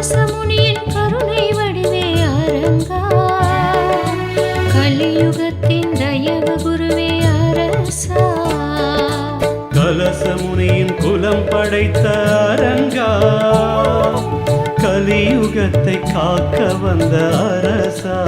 கலசமுனியின் கருணை வடிவே அரங்கா கலியுகத்தின் தயவு குருவே அரசா. கலசமுனியின் குலம் படைத்த அரங்கா கலியுகத்தை காக்க வந்த அரசா.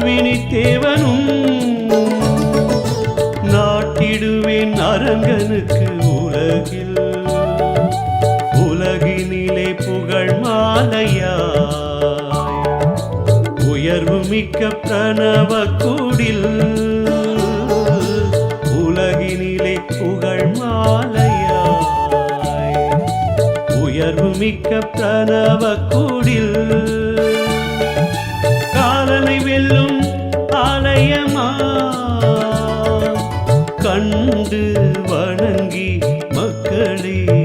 ஞானமுடன் தேவனும். நாட்டிடுவேன் அரங்கனுக்கு உலகில். உலகினிலே புகழ் மாலையாய். உயர்வு மிக்க பிரணவ கூடில். உலகினிலே புகழ் மாலையாய். உயர்வு மிக்க பிரணவ கூடில். கண்டு வணங்கி மக்களே.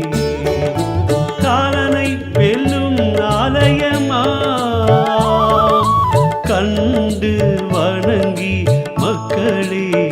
காலனை வெல்லும் ஆலயமா? கண்டு வணங்கி மக்களே.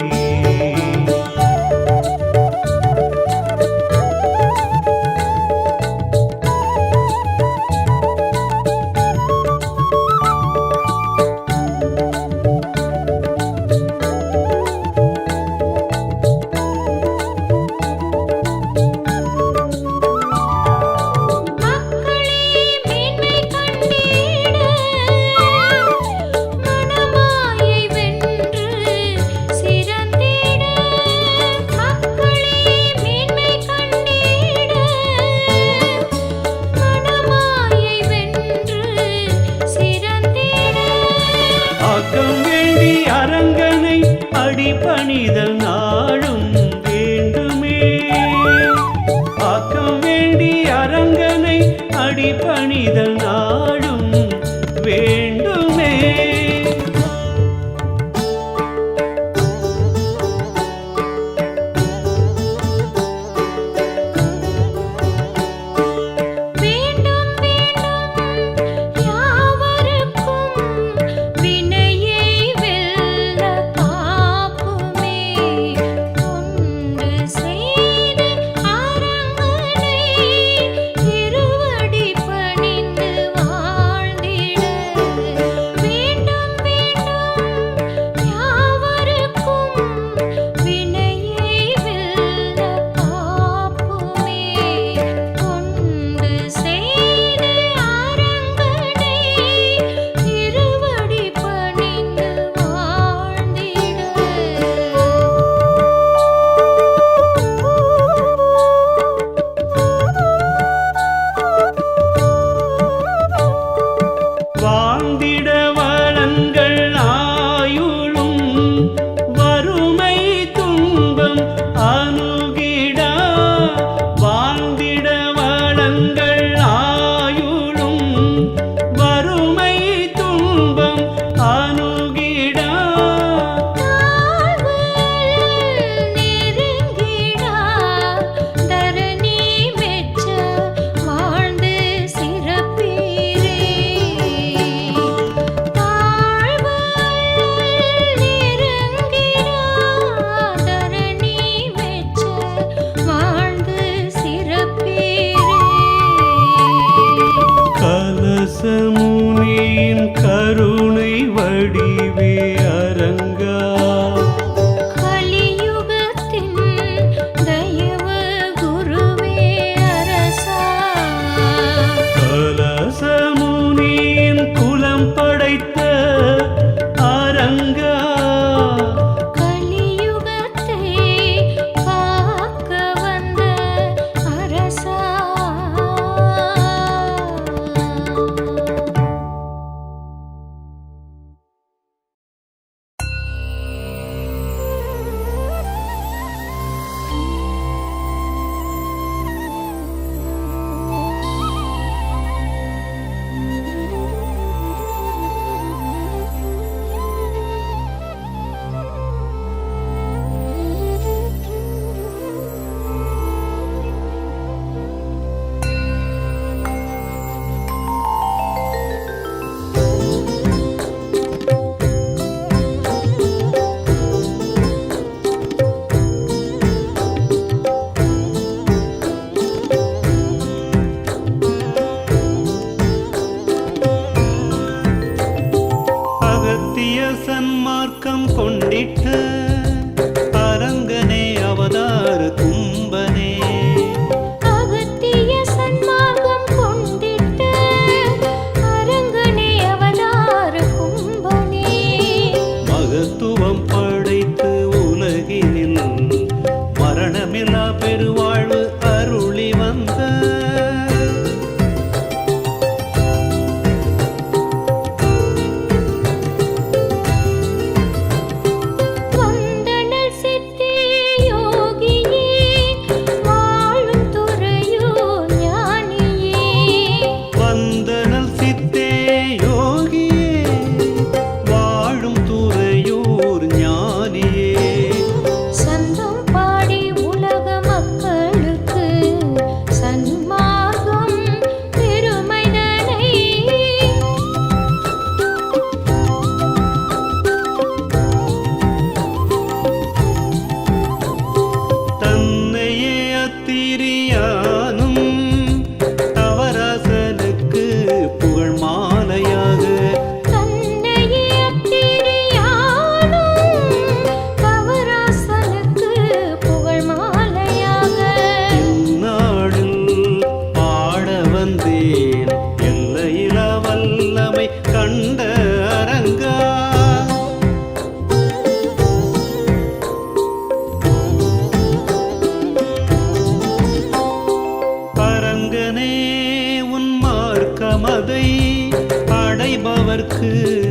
அடைபவர்க்கு